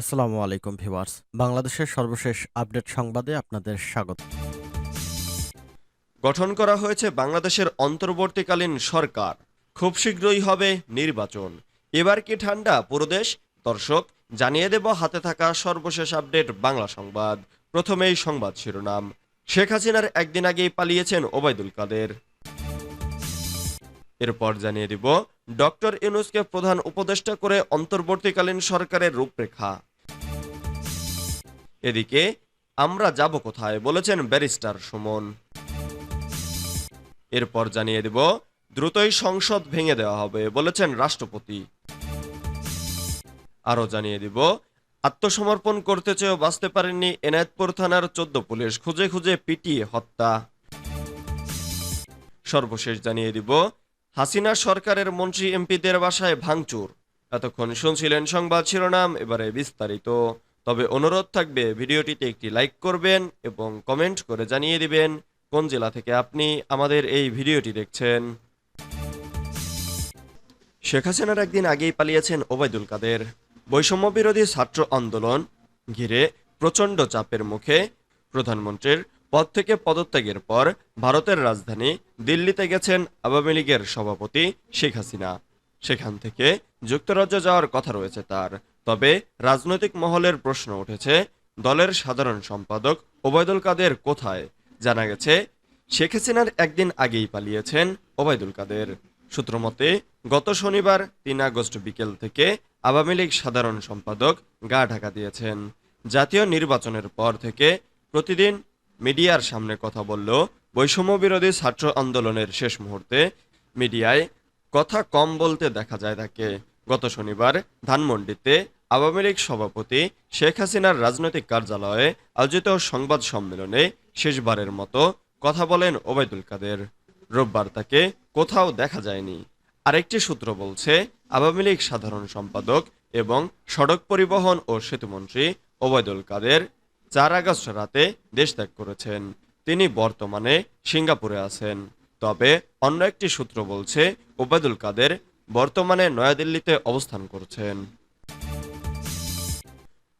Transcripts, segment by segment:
আসসালামু আলাইকুম ভিউয়ার্স। বাংলাদেশের সর্বশেষ আপডেট সংবাদে আপনাদের স্বাগত। গঠন করা হয়েছে বাংলাদেশের অন্তর্বর্তীকালীন সরকার। খুব শীঘ্রই হবে নির্বাচন। এবার কি ঠান্ডা? পুরো দেশ? দর্শক, জানিয়ে দেব হাতে থাকা সর্বশেষ আপডেট বাংলা সংবাদ। প্রথমেই সংবাদ শিরোনাম। শেখ হাসিনার একদিন আগেই পালিয়েছেন ওবায়দুল কাদের। এরপর জানিয়ে দিব ডক্টর ইউনুসকে প্রধান উপদেষ্টা করে অন্তর্বর্তীকালীন সরকারের রূপরেখা। এদিকে, আমরা যাব কোথায় বলেছেন ব্যারিস্টার সুমন। এরপর জানিয়ে দেব, দ্রুতই সংসদ ভেঙে দেওয়া হবে বলেছেন রাষ্ট্রপতি। আরও জানিয়ে দিব, আত্মসমর্পণ করতে চেয়েও বাঁচতে পারেননি এনায়েতপুর থানার চোদ্দ পুলিশ, খুঁজে খুঁজে পিটিয়ে হত্যা। সর্বশেষ জানিয়ে দিব হাসিনা সরকারের মন্ত্রী এমপিদের বাসায় ভাঙচুর। এতক্ষণ শুনছিলেন সংবাদ শিরোনাম, এবারে বিস্তারিত। তবে অনুরোধ থাকবে, ভিডিওটিতে একটি লাইক করবেন এবং কমেন্ট করে জানিয়ে দিবেন কোন জেলা থেকে আপনি আমাদের এই ভিডিওটি দেখছেন। শেখ হাসিনার একদিন আগেই পালিয়েছেন ওবায়দুল কাদের। বৈষম্য বিরোধী ছাত্র আন্দোলন ঘিরে প্রচণ্ড চাপের মুখে প্রধানমন্ত্রীর পদ থেকে পদত্যাগের পর ভারতের রাজধানী দিল্লিতে গেছেন আওয়ামী লীগের সভাপতি শেখ হাসিনা। সেখান থেকে যুক্তরাজ্য যাওয়ার কথা রয়েছে তার। তবে রাজনৈতিক মহলের প্রশ্ন উঠেছে, দলের সাধারণ সম্পাদক ওবায়দুল কাদের কোথায়? জানা গেছে, শেখ হাসিনার একদিন আগেই পালিয়েছেন ওবায়দুল কাদের। সূত্রমতে গত শনিবার তিন আগস্ট বিকেল থেকে আওয়ামী লীগ সাধারণ সম্পাদক গা ঢাকা দিয়েছেন। জাতীয় নির্বাচনের পর থেকে প্রতিদিন মিডিয়ার সামনে কথা বলল বৈষম্য বিরোধী ছাত্র আন্দোলনের শেষ মুহূর্তে মিডিয়ায় কথা কম বলতে দেখা যায় তাকে। গত শনিবার ধানমন্ডিতে আওয়ামী লীগ সভাপতি শেখ হাসিনার রাজনৈতিক কার্যালয়ে আয়োজিত সংবাদ সম্মেলনে শেষবারের মতো কথা বলেন ওবায়দুল কাদের। রোববার তাকে কোথাও দেখা যায়নি। আরেকটি সূত্র বলছে, আওয়ামী লীগ সাধারণ সম্পাদক এবং সড়ক পরিবহন ও সেতুমন্ত্রী ওবায়দুল কাদের চার আগস্ট রাতে দেশ ত্যাগ করেছেন। তিনি বর্তমানে সিঙ্গাপুরে আছেন। তবে অন্য একটি সূত্র বলছে, ওবায়দুল কাদের বর্তমানে নয়াদিল্লিতে অবস্থান করছেন।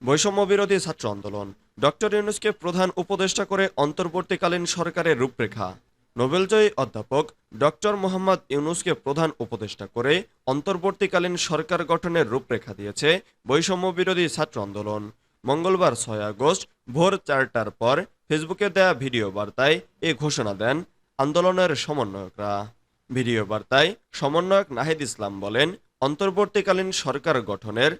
বৈষম্য বিরোধী ছাত্র আন্দোলন। ডক্টর ইউনুসকে প্রধান উপদেষ্টা করে অন্তর্বর্তীকালীন সরকারের রূপরেখা। নোবেলজয়ী অধ্যাপক ডক্টর মোহাম্মদ ইউনুসকে প্রধান উপদেষ্টা করে অন্তর্বর্তীকালীন সরকার গঠনের রূপরেখা দিয়েছে বৈষম্য বিরোধী ছাত্র আন্দোলন। মঙ্গলবার ছয় আগস্ট ভোর চারটার পর ফেসবুকে দেয়া ভিডিও বার্তায় এ ঘোষণা দেন আন্দোলনের সমন্বয়করা। ভিডিও বার্তায় সমন্বয়ক নাহিদ ইসলাম বলেন, অন্তর্বর্তীকালীন সরকার গঠনের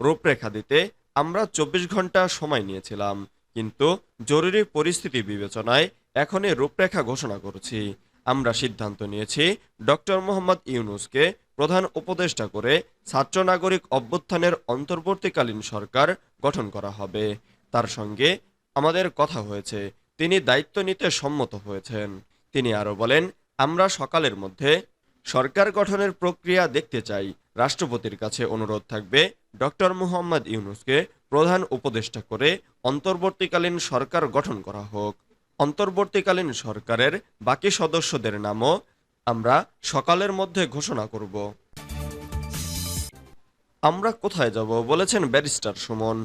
রূপরেখা দিতে আমরা চব্বিশ ঘণ্টা সময় নিয়েছিলাম, কিন্তু জরুরি পরিস্থিতি বিবেচনায় এখনই রূপরেখা ঘোষণা করছি। আমরা সিদ্ধান্ত নিয়েছি ডক্টর মোহাম্মদ ইউনুসকে প্রধান উপদেষ্টা করে ছাত্র নাগরিক অভ্যুত্থানের অন্তর্বর্তীকালীন সরকার গঠন করা হবে। তার সঙ্গে আমাদের কথা হয়েছে, তিনি দায়িত্ব নিতে সম্মত হয়েছেন। তিনি আরও বলেন, আমরা সকালের মধ্যে সরকার গঠনের প্রক্রিয়া দেখতে চাই। রাষ্ট্রপতির কাছে অনুরোধ থাকবে, ডক্টর মুহাম্মদ ইউনুসকে প্রধান উপদেষ্টা করে অন্তর্বর্তীকালীন সরকার গঠন করা হোক। অন্তর্বর্তীকালীন সরকারের বাকি সদস্যদের নামও আমরা সকালের মধ্যে ঘোষণা করব। আমরা কোথায় যাব বলেছেন ব্যারিস্টার সুমন।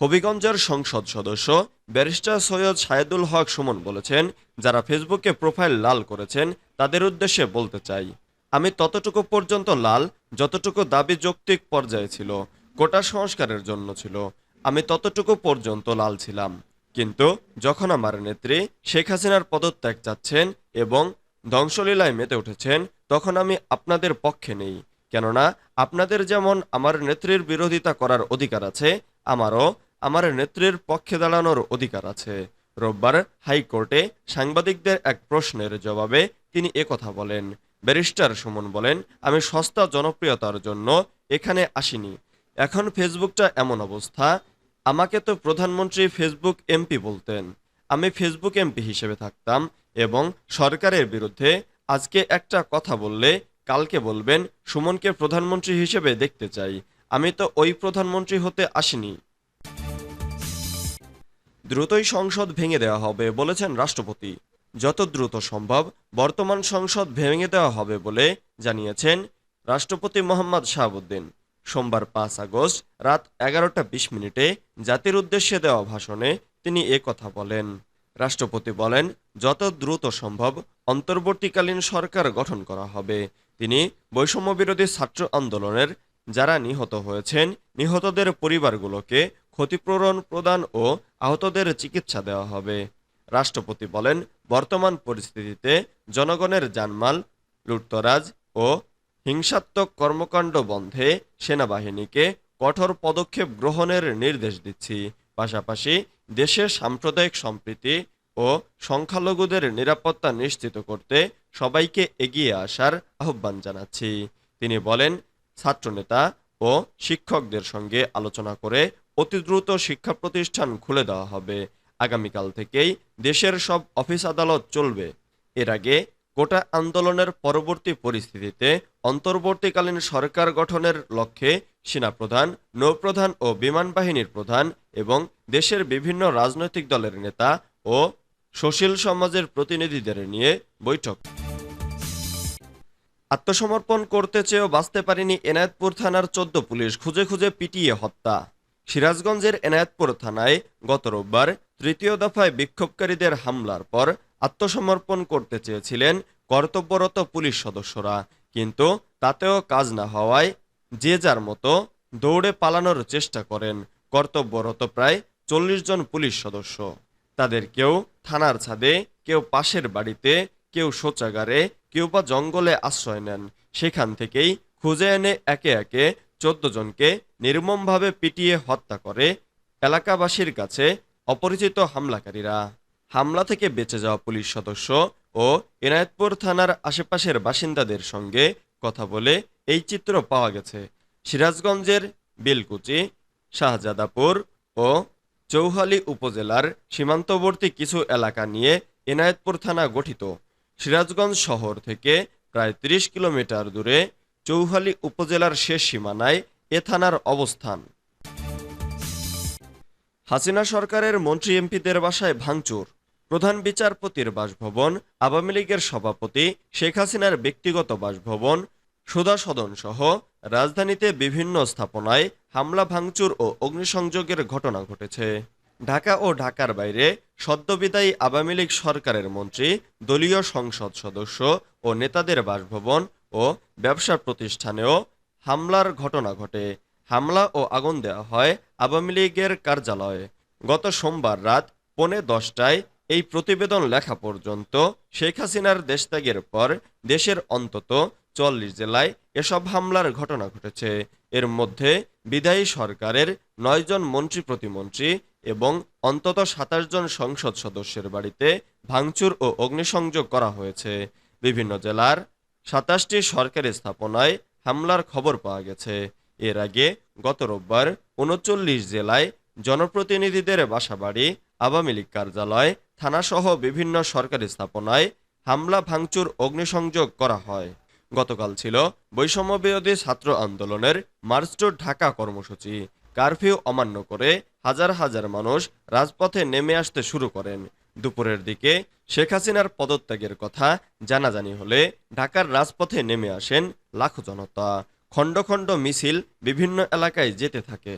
হবিগঞ্জের সংসদ সদস্য ব্যারিস্টার সৈয়দ সায়েদুল হক সুমন বলেছেন, যারা ফেসবুকে প্রোফাইল লাল করেছেন, তাদের উদ্দেশ্যে বলতে চাই, আমি ততটুকু পর্যন্ত লাল, যতটুকু দাবি যৌক্তিক পর্যায়ে ছিল, কোটা সংস্কারের জন্য ছিল, আমি ততটুকু পর্যন্ত লাল ছিলাম। কিন্তু যখন আমার নেত্রী শেখ হাসিনার পদত্যাগ চাচ্ছেন এবং ধ্বংসলীলায় মেতে উঠেছেন, তখন আমি আপনাদের পক্ষে নেই। কেননা আপনাদের যেমন আমার নেত্রীর বিরোধিতা করার অধিকার আছে, আমারও আমার নেত্রীর পক্ষে দাঁড়ানোর অধিকার আছে। রোববার হাইকোর্টে সাংবাদিকদের এক প্রশ্নের জবাবে তিনি একথা বলেন। ব্যারিস্টার সুমন বলেন, আমি সস্তা জনপ্রিয়তার জন্য এখানে আসিনি। এখন ফেসবুকটা এমন অবস্থা আমাকে তো প্রধানমন্ত্রী ফেসবুক এমপি বলতেন। আমি ফেসবুক এমপি হিসেবে থাকতাম এবং সরকারের বিরুদ্ধে আজকে একটা কথা বললে কালকে বলবেন, সুমনকে প্রধানমন্ত্রী হিসেবে দেখতে চাই। আমি তো ওই প্রধানমন্ত্রী হতে আসিনি। দ্রুতই সংসদ ভেঙে দেওয়া হবে বলেছেন রাষ্ট্রপতি। যত দ্রুত সম্ভব বর্তমান সংসদ ভেঙে দেওয়া হবে বলে জানিয়েছেন রাষ্ট্রপতি মোহাম্মদ শাহাবুদ্দিন। সোমবার পাঁচ আগস্ট রাত এগারোটা বিশ মিনিটে জাতির উদ্দেশ্যে দেওয়া ভাষণে তিনি এ কথা বলেন। রাষ্ট্রপতি বলেন, যত দ্রুত সম্ভব অন্তর্বর্তীকালীন সরকার গঠন করা হবে। তিনি বৈষম্য বিরোধী ছাত্র আন্দোলনের যারা নিহত হয়েছেন, নিহতদের পরিবারগুলোকে ক্ষতিপূরণ প্রদান ও আহতদের চিকিৎসা দেওয়া হবে। রাষ্ট্রপতি বলেন, বর্তমান পরিস্থিতিতে জনগণের জানমাল, লুটতরাজ ও হিংসাত্মক কর্মকাণ্ড বন্ধে সেনাবাহিনীকে কঠোর পদক্ষেপ গ্রহণের নির্দেশ দিচ্ছি। পাশাপাশি দেশের সাম্প্রদায়িক সম্প্রীতি ও সংখ্যালঘুদের নিরাপত্তা নিশ্চিত করতে সবাইকে এগিয়ে আসার আহ্বান জানাচ্ছি। তিনি বলেন, ছাত্রনেতা ও শিক্ষকদের সঙ্গে আলোচনা করে অতি দ্রুত শিক্ষা প্রতিষ্ঠান খুলে দেওয়া হবে। আগামীকাল থেকেই দেশের সব অফিস আদালত চলবে। এর আগে কোটা আন্দোলনের পরবর্তী পরিস্থিতিতে অন্তর্বর্তীকালীন সরকার গঠনের লক্ষ্যে সেনাপ্রধান, নৌপ্রধান ও বিমান বাহিনীর প্রধান এবং দেশের বিভিন্ন রাজনৈতিক দলের নেতা ও সুশীল সমাজের প্রতিনিধিদের নিয়ে বৈঠক। আত্মসমর্পণ করতে চেয়েও বাঁচতে পারেনি এনায়েতপুর থানার চোদ্দ পুলিশ, খুঁজে খুঁজে পিটিয়ে হত্যা। সিরাজগঞ্জের এনায়েতপুর থানায় গত রোববার তৃতীয় দফায় বিক্ষোভকারীদের হামলার পর আত্মসমর্পণ করতে চেয়েছিলেন কর্তব্যরত পুলিশ সদস্যরা। কিন্তু তাতেও কাজ না হওয়ায় যে যার মতো দৌড়ে পালানোর চেষ্টা করেন কর্তব্যরত প্রায় চল্লিশ জন পুলিশ সদস্য। তাদের কেউ থানার ছাদে, কেউ পাশের বাড়িতে, কেউ শৌচাগারে, কেউ বা জঙ্গলে আশ্রয় নেন। সেখান থেকেই খুঁজে এনে একে একে চোদ্দ জনকে নির্মমভাবে পিটিয়ে হত্যা করে এলাকাবাসীর কাছে অপরিচিত হামলাকারীরা। হামলা থেকে বেঁচে যাওয়া পুলিশ সদস্য ও এনায়েতপুর থানার আশেপাশের বাসিন্দাদের সঙ্গে কথা বলে এই চিত্র পাওয়া গেছে। সিরাজগঞ্জের বেলকুচি, শাহজাদাপুর ও চৌহালি উপজেলার সীমান্তবর্তী কিছু এলাকা নিয়ে এনায়েতপুর থানা গঠিত। সিরাজগঞ্জ শহর থেকে প্রায় ৩০ কিলোমিটার দূরে চৌহালি উপজেলার শেষ সীমানায় এ থানার অবস্থান। হাসিনা সরকারের মন্ত্রী এমপিদের বাসায় ভাঙচুর প্রধান বিচারপতির বাসভবন, আওয়ামী লীগের সভাপতি শেখ হাসিনার ব্যক্তিগত বাসভবন সুধা সদন সহ রাজধানীতে বিভিন্ন স্থাপনায় হামলা, ভাঙচুর ও অগ্নিসংযোগের ঘটনা ঘটেছে। ঢাকা ও ঢাকার বাইরে সদ্যবিদায়ী আওয়ামী লীগ সরকারের মন্ত্রী, দলীয় সংসদ সদস্য ও নেতাদের বাসভবন ও ব্যবসা প্রতিষ্ঠানেও হামলার ঘটনা ঘটে। হামলা ও আগুন দেওয়া হয় আওয়ামী লীগের কার্যালয়ে। গত সোমবার রাত পৌনে দশটায় এই প্রতিবেদন লেখা পর্যন্ত শেখ হাসিনার দেশত্যাগের পর দেশের অন্তত চল্লিশ জেলায় এসব হামলার ঘটনা ঘটেছে। এর মধ্যে বিদায়ী সরকারের নয় জন মন্ত্রী প্রতিমন্ত্রী এবং অন্তত সাতাশ জন সংসদ সদস্যের বাড়িতে ভাঙচুর ও অগ্নিসংযোগ করা হয়েছে। বিভিন্ন জেলার সাতাশটি সরকারি স্থাপনায় হামলার খবর পাওয়া গেছে। এর আগে গত রোববার উনচল্লিশ জেলায় জনপ্রতিনিধিদের বাসাবাড়ি আওয়ামী লীগ কার্যালয়, থানাসহ বিভিন্ন সরকারি স্থাপনায় হামলা, ভাঙচুর, অগ্নিসংযোগ করা হয়। গতকাল ছিল বৈষম্য বিরোধী ছাত্র আন্দোলনের মার্চ টু ঢাকা কর্মসূচি। কারফিউ অমান্য করে হাজার হাজার মানুষ রাজপথে নেমে আসতে শুরু করেন। দুপুরের দিকে শেখ হাসিনার পদত্যাগের কথা জানাজানি হলে ঢাকার রাজপথে নেমে আসেন লাখো জনতা। খণ্ড খণ্ড মিছিল বিভিন্ন এলাকায় যেতে থাকে।